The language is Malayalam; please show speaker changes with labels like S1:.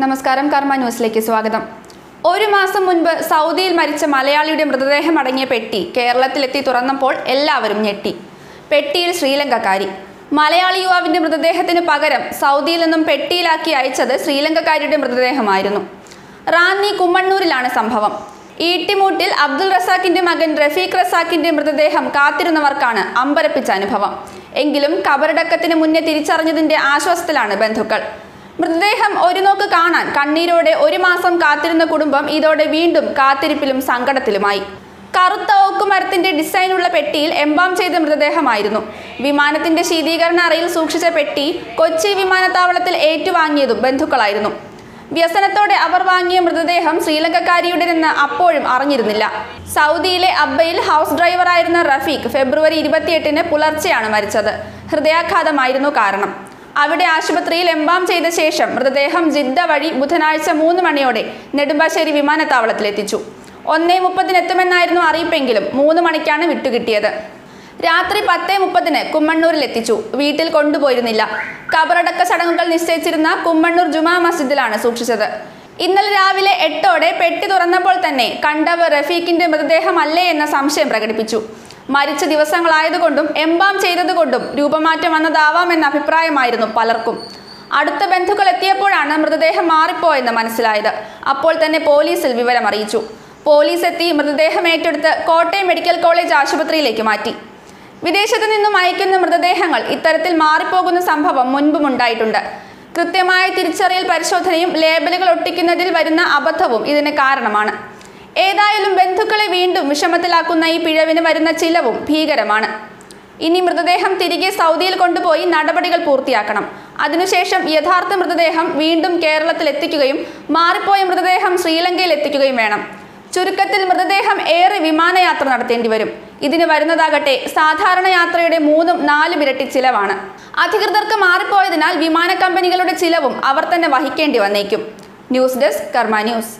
S1: നമസ്കാരം കർമ്മ ന്യൂസിലേക്ക് സ്വാഗതം. ഒരു മാസം മുൻപ് സൗദിയിൽ മരിച്ച മലയാളിയുടെ മൃതദേഹം അടങ്ങിയ പെട്ടി കേരളത്തിലെത്തി തുറന്നപ്പോൾ എല്ലാവരും ഞെട്ടി. പെട്ടിയിൽ ശ്രീലങ്കക്കാരി. മലയാളി യുവാവിന്റെ മൃതദേഹത്തിന് പകരം സൗദിയിൽ നിന്നും പെട്ടിയിലാക്കി അയച്ചത് ശ്രീലങ്കക്കാരിയുടെ മൃതദേഹമായിരുന്നു. റാന്നി കുമ്മണ്ണൂരിലാണ് സംഭവം. ഈട്ടിമൂട്ടിൽ അബ്ദുൾ റസാഖിന്റെ മകൻ റഫീഖ് റസാഖിന്റെ മൃതദേഹം കാത്തിരുന്നവർക്കാണ് അമ്പരപ്പിച്ച അനുഭവം. എങ്കിലും കബറടക്കത്തിന് മുന്നേ തിരിച്ചറിഞ്ഞതിന്റെ ആശ്വാസത്തിലാണ് ബന്ധുക്കൾ. മൃതദേഹം ഒരു നോക്ക് കാണാൻ കണ്ണീരോടെ ഒരു മാസം കാത്തിരുന്ന കുടുംബം ഇതോടെ വീണ്ടും കാത്തിരിപ്പിലും സങ്കടത്തിലുമായി. കറുത്ത ഓക്ക് മരത്തിന്റെ ഡിസൈനുള്ള പെട്ടിയിൽ എംബാം ചെയ്ത മൃതദേഹമായിരുന്നു. വിമാനത്തിന്റെ ശീതീകരണ അറയിൽ സൂക്ഷിച്ച പെട്ടി കൊച്ചി വിമാനത്താവളത്തിൽ ഏറ്റുവാങ്ങിയതും ബന്ധുക്കളായിരുന്നു. വ്യസനത്തോടെ അവർ വാങ്ങിയ മൃതദേഹം ശ്രീലങ്കക്കാരിയുടേതെന്ന് അപ്പോഴും അറിഞ്ഞിരുന്നില്ല. സൗദിയിലെ അബ്ബയിൽ ഹൗസ് ഡ്രൈവറായിരുന്ന റഫീഖ് ഫെബ്രുവരി ഇരുപത്തിയെട്ടിന് പുലർച്ചെയാണ് മരിച്ചത്. ഹൃദയാഘാതമായിരുന്നു കാരണം. അവിടെ ആശുപത്രിയിൽ എംബാം ചെയ്ത ശേഷം മൃതദേഹം ജിദ്ദ വഴി ബുധനാഴ്ച മൂന്ന് മണിയോടെ നെടുമ്പാശ്ശേരി വിമാനത്താവളത്തിലെത്തിച്ചു ഒന്നേ മുപ്പതിനെത്തുമെന്നായിരുന്നു അറിയിപ്പെങ്കിലും മൂന്ന് മണിക്കാണ് വിട്ടുകിട്ടിയത്. രാത്രി പത്തേ മുപ്പതിന് കുമ്മണ്ണൂരിൽ എത്തിച്ചു. വീട്ടിൽ കൊണ്ടുപോയിരുന്നില്ല. കബറടക്ക ചടങ്ങുകൾ നിശ്ചയിച്ചിരുന്ന കുമ്മണ്ണൂർ ജുമാ മസ്ജിദിലാണ് സൂക്ഷിച്ചത്. ഇന്നലെ രാവിലെ എട്ടോടെ പെട്ടി തുറന്നപ്പോൾ തന്നെ കണ്ടവർ റഫീഖിന്റെ മൃതദേഹമല്ലേ എന്ന സംശയം പ്രകടിപ്പിച്ചു. മരിച്ച ദിവസങ്ങളായതുകൊണ്ടും എംബാം ചെയ്തതുകൊണ്ടും രൂപമാറ്റം വന്നതാവാമെന്ന അഭിപ്രായമായിരുന്നു പലർക്കും. അടുത്ത ബന്ധുക്കൾ എത്തിയപ്പോഴാണ് മൃതദേഹം മാറിപ്പോയെന്ന് മനസ്സിലായത്. അപ്പോൾ തന്നെ പോലീസിൽ വിവരമറിയിച്ചു പോലീസ് എത്തി മൃതദേഹം ഏറ്റെടുത്ത് കോട്ടയം മെഡിക്കൽ കോളേജ് ആശുപത്രിയിലേക്ക് മാറ്റി. വിദേശത്തു നിന്നും അയക്കുന്ന മൃതദേഹങ്ങൾ ഇത്തരത്തിൽ മാറിപ്പോകുന്ന സംഭവം മുൻപും ഉണ്ടായിട്ടുണ്ട്. കൃത്യമായ തിരിച്ചറിയൽ പരിശോധനയും ലേബലുകൾ ഒട്ടിക്കുന്നതിൽ വരുന്ന അബദ്ധവും ഇതിന് കാരണമാണ്. ഏതായാലും ബന്ധുക്കളെ വീണ്ടും വിഷമത്തിലാക്കുന്ന ഈ പിഴവിന് വരുന്ന ചിലവും ഭീകരമാണ്. ഇനി മൃതദേഹം തിരികെ സൗദിയിൽ കൊണ്ടുപോയി നടപടികൾ പൂർത്തിയാക്കണം. അതിനുശേഷം യഥാർത്ഥ മൃതദേഹം വീണ്ടും കേരളത്തിൽ എത്തിക്കുകയും മാറിപ്പോയ മൃതദേഹം ശ്രീലങ്കയിൽ എത്തിക്കുകയും വേണം. ചുരുക്കത്തിൽ മൃതദേഹം ഏറെ വിമാനയാത്ര നടത്തേണ്ടി വരും. ഇതിന് വരുന്നതാകട്ടെ സാധാരണ യാത്രയുടെ മൂന്നും നാലും ഇരട്ടി ചിലവാണ്. അധികൃതർക്ക് മാറിപ്പോയതിനാൽ വിമാന കമ്പനികളുടെ ചിലവും അവർ തന്നെ വഹിക്കേണ്ടി വന്നേക്കും. News desk Karma news.